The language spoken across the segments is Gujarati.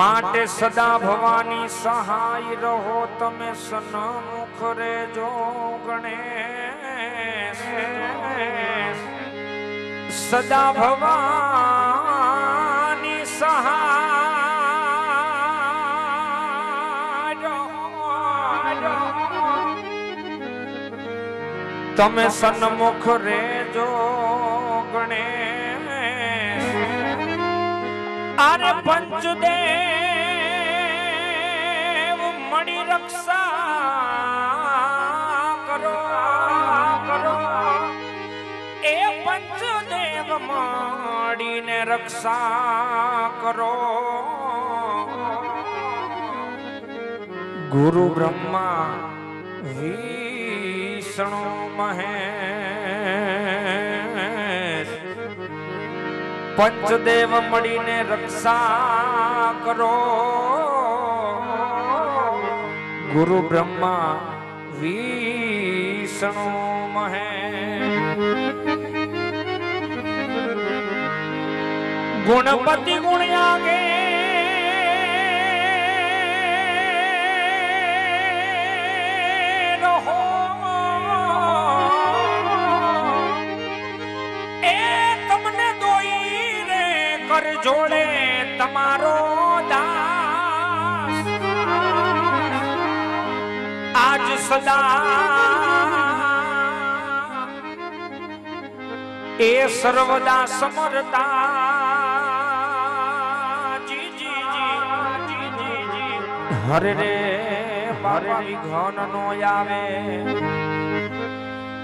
માટે સદા ભવાની સહાય રહો તમે સન્મુખ રેજો ગણેશ સદા ભવાની સહાય રહો તમે સન્મુખ રેજો ગણેશ અરે પંચદેવ મણી રક્ષા કરો કરો એ પંચદેવ મળીને રક્ષા કરો ગુરુ બ્રહ્મા વિષ્ણુ મહેશ પંચદેવ મળીને રક્ષા કરો ગુરુ બ્રહ્મા વિષ્ણુ મહેશ ગુણપતિ ગુણ્યાગે તમારો દાસ. આજ સદા એ સર્વદા સમરતા. જી હરે રે હરે ઘન નો આવે.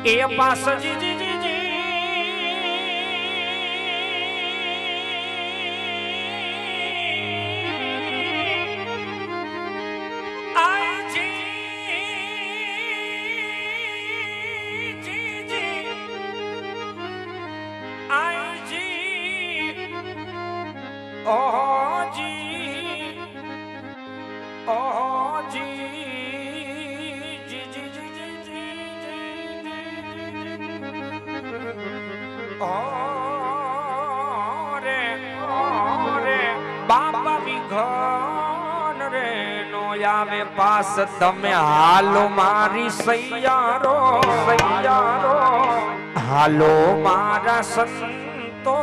એ પાસ જીજી આવે પાસ તમે હાલો મારી સૈયારો સૈયારો. હાલો મારા સંતો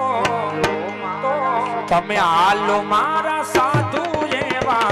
તમે હાલો મારા સાધુ એવા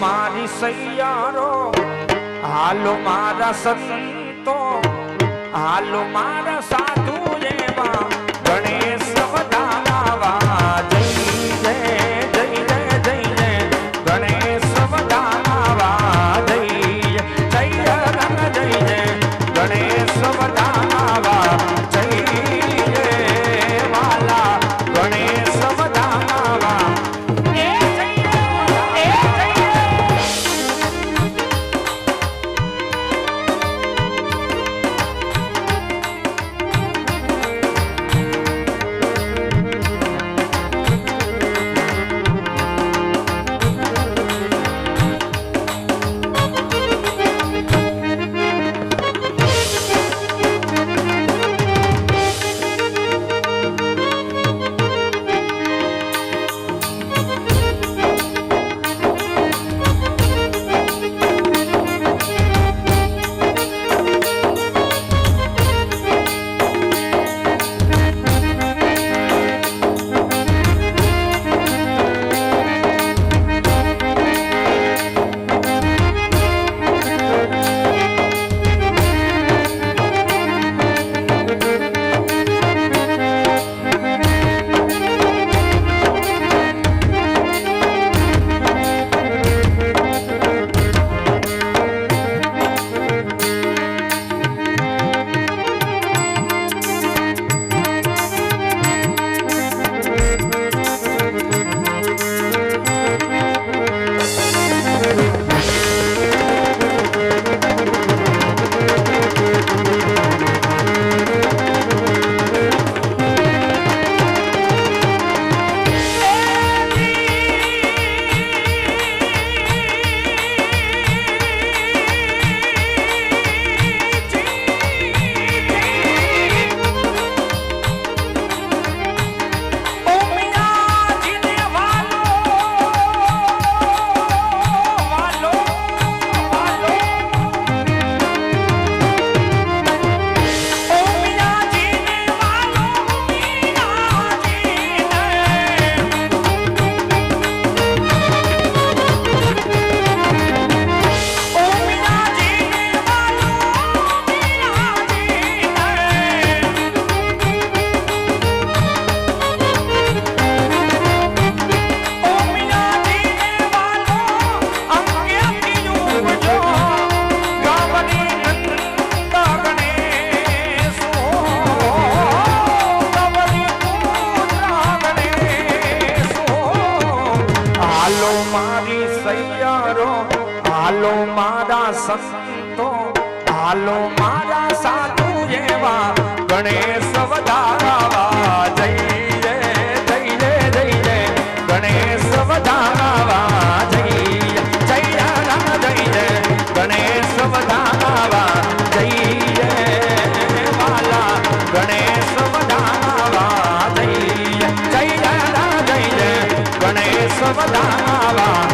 મારી સૈયારો હાલો મારા સંતો હાલો મારા સાધુ એવા. હાલો મારા સંતો, હાલો મારા સાધુ એવા, ગણેશ વધારાવા જઈએ જઈએ જઈએ ગણેશ વધારાવા જઈએ જય રામ જઈએ ગણેશ વધારાવા જઈએ વાલા. ગણેશ વધારવા જઈએ જય રામ ગણેશ વધારવા